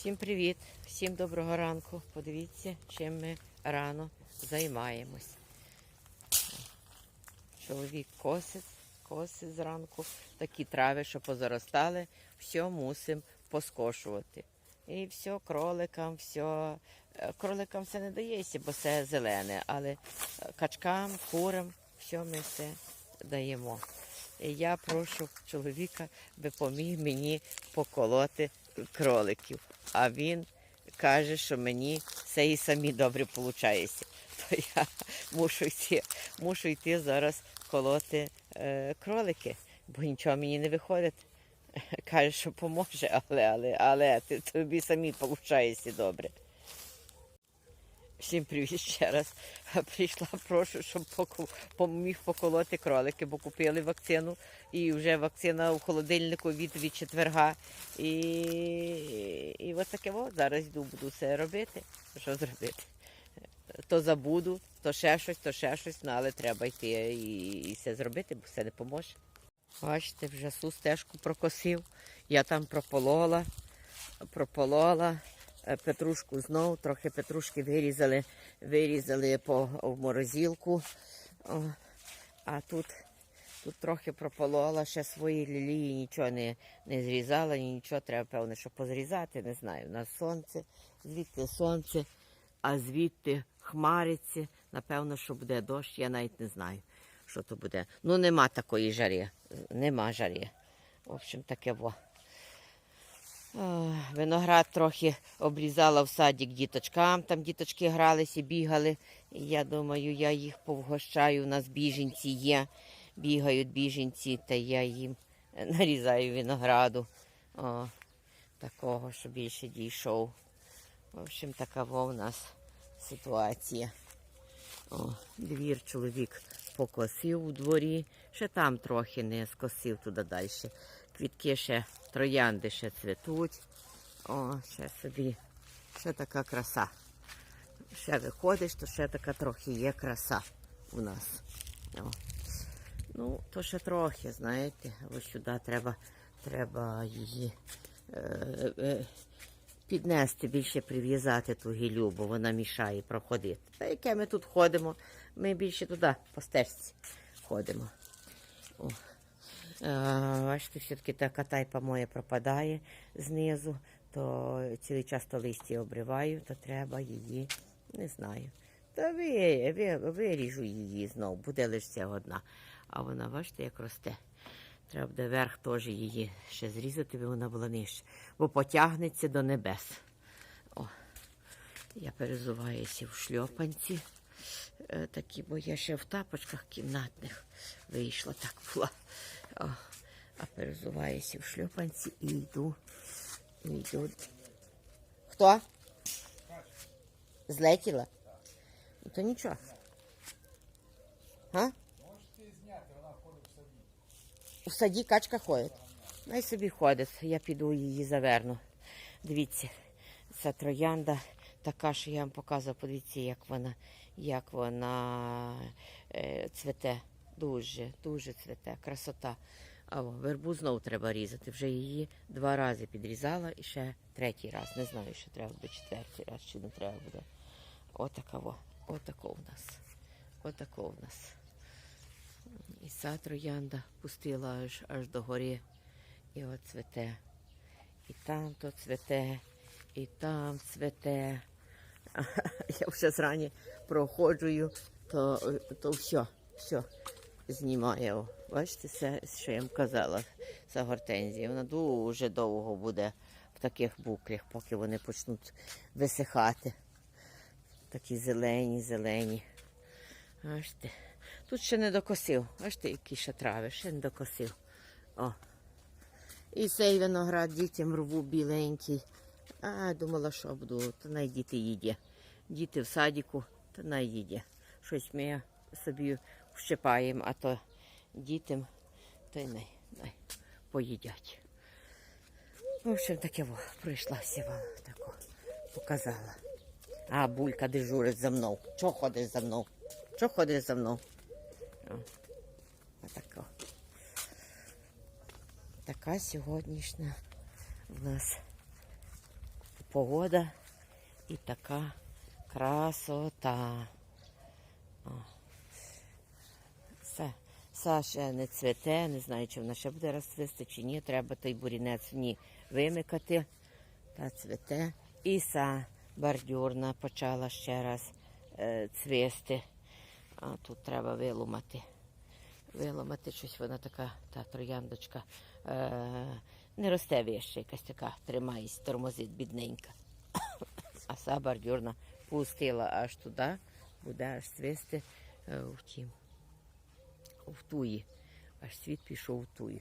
Всім привіт, всім доброго ранку. Подивіться, чим ми рано займаємось. Чоловік косить, косить зранку. Такі трави, що позаростали, все мусимо поскошувати. І все кроликам, все. е, Кроликам все не дається, бо все зелене, але е, качкам, курам, все ми все даємо. І я прошу чоловіка, би поміг мені поколоти кроликів. А він каже, що мені все і самі добре виходить. То я мушу йти, мушу йти зараз колоти е, кролики, бо нічого мені не виходить. Каже, що поможе, але, але, але ти, тобі самі виходить добре. Всім привіт ще раз. Прийшла, прошу, щоб поміг поколоти кролики, бо купили вакцину. І вже вакцина у холодильнику від, від четверга. І, і от таке от зараз йду, буду все робити. Що зробити? То забуду, то ще щось, то ще щось, ну, але треба йти і, і все зробити, бо все не поможе. Бачите, вже су стежку прокосив. Я там прополола, прополола. Е, Петрушку знов, трохи петрушки вирізали, вирізали по в морозилку. О, а тут, тут трохи прополола, ще свої лілії нічого не, не зрізала, нічого треба, певне, що позрізати, не знаю. У нас сонце, звідти сонце, а звідти хмариться. Напевно, що буде дощ, я навіть не знаю, що то буде. Ну, нема такої жари, нема жари. В общем, таке во. Ох, Виноград трохи обрізала в садик діточкам. Там діточки гралися, бігали. Я думаю, я їх повгощаю. У нас біженці є. Бігають біженці, та я їм нарізаю винограду. О, такого, що більше дійшов. В общем, така у нас ситуація. О, двір чоловік покосив у дворі. Ще там трохи не скосив туди далі. Квітки ще троянди ще цвітуть. О, ще собі, ще така краса. Ще виходиш, то ще така трохи є краса у нас. О. Ну, то ще трохи, знаєте, ось сюди треба, треба її е, е, піднести, більше прив'язати ту гілю, бо вона мішає проходити. Та яке ми тут ходимо, ми більше туди по стежці ходимо. О. Е, Бачите, все-таки така тайпа моя пропадає знизу, то цілий час то листя обриваю, то треба її, не знаю. Та ви, ви, виріжу її знову, буде лише одна. А вона, бачите, як росте. Треба буде верх теж її ще зрізати, бо вона була нижче. Бо потягнеться до небес. О, я перезуваюся в шльопанці. Е, такі, бо я ще в тапочках кімнатних вийшла, так була. О, а перезуваюся в шльопанці і йду. І йду. Хто? Злетіла? Ну, то нічого. А? У саді качка ходить. Най собі ходить. Я піду її заверну. Дивіться, ця троянда така, що я вам показував. Подивіться, як вона, як вона е, цвете. Дуже, дуже цвете. Красота. А вербу знову треба різати. Вже її два рази підрізала і ще третій раз. Не знаю, що треба буде четвертий раз, чи не треба буде. Отака во. Отако в нас. Отако в нас. І ця троянда пустила аж, аж до гори. І от цвете. І там то цвете, і там цвете. Я вже зрані проходжую, то, то все, все знімає. Бачите, це, що я вам казала, ця гортензія. Вона дуже довго буде в таких буклях, поки вони почнуть висихати. Такі зелені, зелені. Бачите. Тут ще не докосив. Бачите, які ще трави, ще не докосив. О. І цей виноград дітям рву біленький. А, думала, що буду, то най діти їде. Діти в садіку, то най їде. Щось ми собі вщипаємо, а то дітям, то й най, най поїдять. В общем, таке во, пройшлася вам тако, показала. А, булька дежурить за мною. Чого ходиш за мною? Чого ходиш за мною? Отако. Така сьогоднішня в нас погода і така красота. О. Са ще не цвете, не знаю, чи вона ще буде розцвісти, чи ні. Треба той бурінець в ній вимикати. Та цвете. І са бордюрна почала ще раз е, цвісти. А тут треба виломати. Виломати щось вона така, та трояндочка. Е, не росте вище, якась така, тримається, тормозить бідненька. А са бордюрна пустила аж туди, буде аж цвісти е, в тім в туї. Аж світ пішов в тую.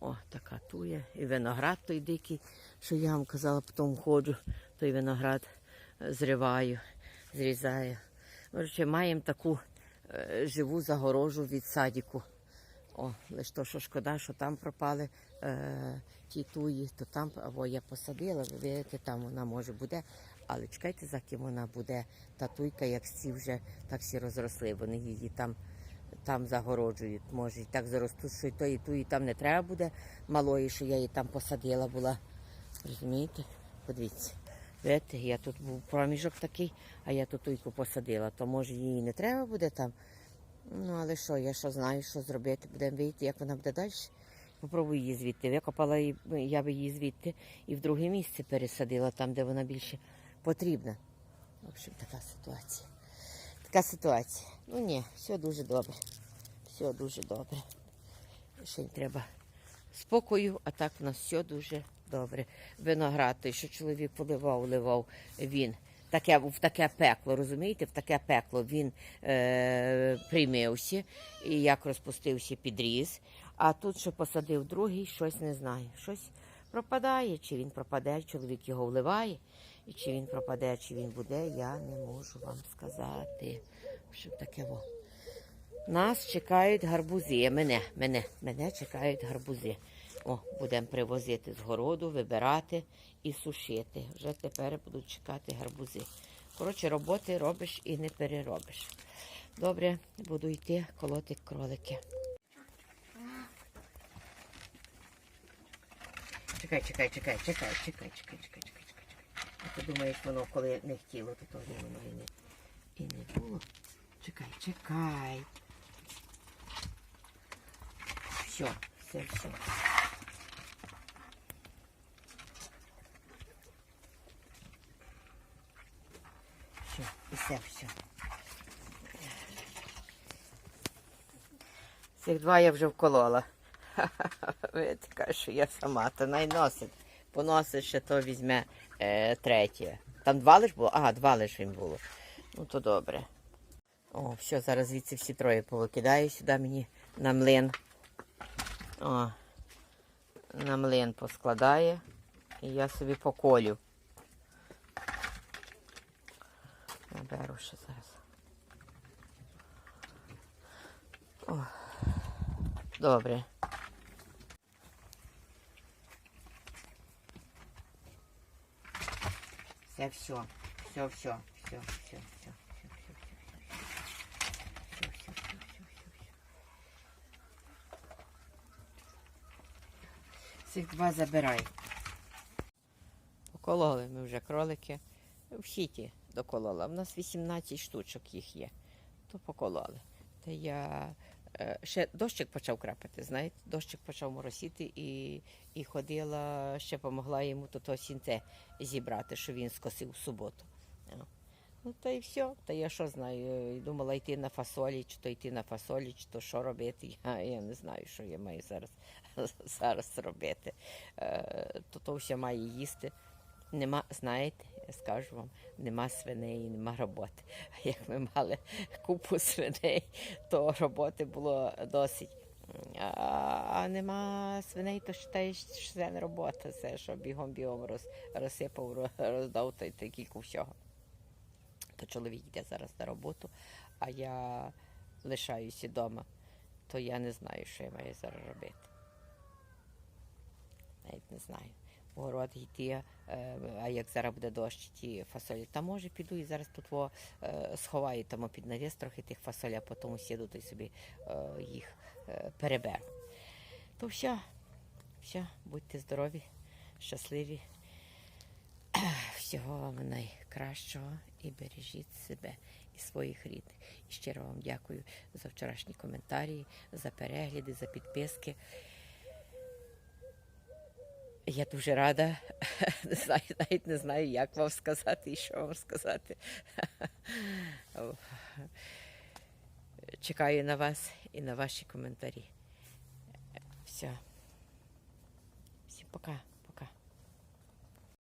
О, така туя. І виноград той дикий, що я вам казала, потім ходжу, той виноград е, зриваю, зрізаю. Коротше, маємо таку е, живу загорожу від садіку. О, лише то, що шкода, що там пропали е, ті туї, то там або я посадила, ви видите, там вона може буде. Але чекайте, за ким вона буде. Та туйка, як всі вже так всі розросли, вони її там там загороджують. Може, і так заростуть, що і то, і ту, і там не треба буде малої, що я її там посадила була. Розумієте? Подивіться. Видите, я тут був проміжок такий, а я тут туйку посадила, то може її не треба буде там. Ну, але що, я що знаю, що зробити, будемо вийти, як вона буде далі. Попробую її звідти. Викопала її, я би її звідти і в друге місце пересадила, там, де вона більше потрібна. В общем, така ситуація. Така ситуація. Ну ні, все дуже добре. Все дуже добре. Ще й треба спокою, а так в нас все дуже добре. Виноград, що чоловік поливав, ливав він. Таке, в таке пекло, розумієте, в таке пекло він е, приймився і як розпустився підріз. А тут, що посадив другий, щось не знаю. Щось пропадає, чи він пропаде, чоловік його вливає, і чи він пропаде, чи він буде, я не можу вам сказати. Що таке во. Нас чекають гарбузи. Мене, мене, мене чекають гарбузи. О, будемо привозити з городу, вибирати і сушити. Вже тепер будуть чекати гарбузи. Коротше, роботи робиш і не переробиш. Добре, буду йти колоти кролики. Чекай, чекай, чекай, чекай, чекай, чекай, чекай, чекай, чекай. А ти думаєш, воно коли не хотіло, то тоді воно і не, і не було. Чекай, чекай. Все, все, все. Все, все, все. Цих два я вже вколола. Видите, каже, що я сама, то найносить. Поносить ще то візьме е, третє. Там два лиш було? Ага, два лиш їм було. Ну то добре. О, все, зараз звідси всі троє повикидаю сюди мені на млин. О, на млин поскладає. І я собі поколю. Наберу ще зараз. О, добре. Все, все, все, все, все, все, все. Цих два забирай. Покололи ми вже кролики. В хіті доколола. У нас 18 штучок їх є. То покололи. Та я е, ще дощик почав крапати, знаєте, дощик почав моросіти і, і ходила, ще допомогла йому то, то сінце зібрати, що він скосив в суботу. Ну та й все. Та я що знаю, думала йти на фасолі, чи то йти на фасолі, чи то що робити. Я, я не знаю, що я маю зараз, зараз робити. Е, то то все має їсти. Нема, знаєте, я скажу вам, нема свиней, нема роботи. А як ми мали купу свиней, то роботи було досить. А, нема свиней, то вважаєш, що це не робота, це що бігом-бігом роз, розсипав, роздав та й та кілька всього. То чоловік йде зараз на роботу, а я лишаюся вдома, то я не знаю, що я маю зараз робити. Навіть не знаю. Город йти, е, а як зараз буде дощ, ті фасолі. Та може піду і зараз тут во, е, сховаю тому під навіс трохи тих фасоль, а потім сіду та собі е, їх переберу. То все, все, будьте здорові, щасливі. Всього вам найкращого і бережіть себе і своїх рідних. І щиро вам дякую за вчорашні коментарі, за перегляди, за підписки. Я дуже рада. Не знаю, навіть не знаю, як вам сказати і що вам сказати. Чекаю на вас і на ваші коментарі. Все. Всім пока.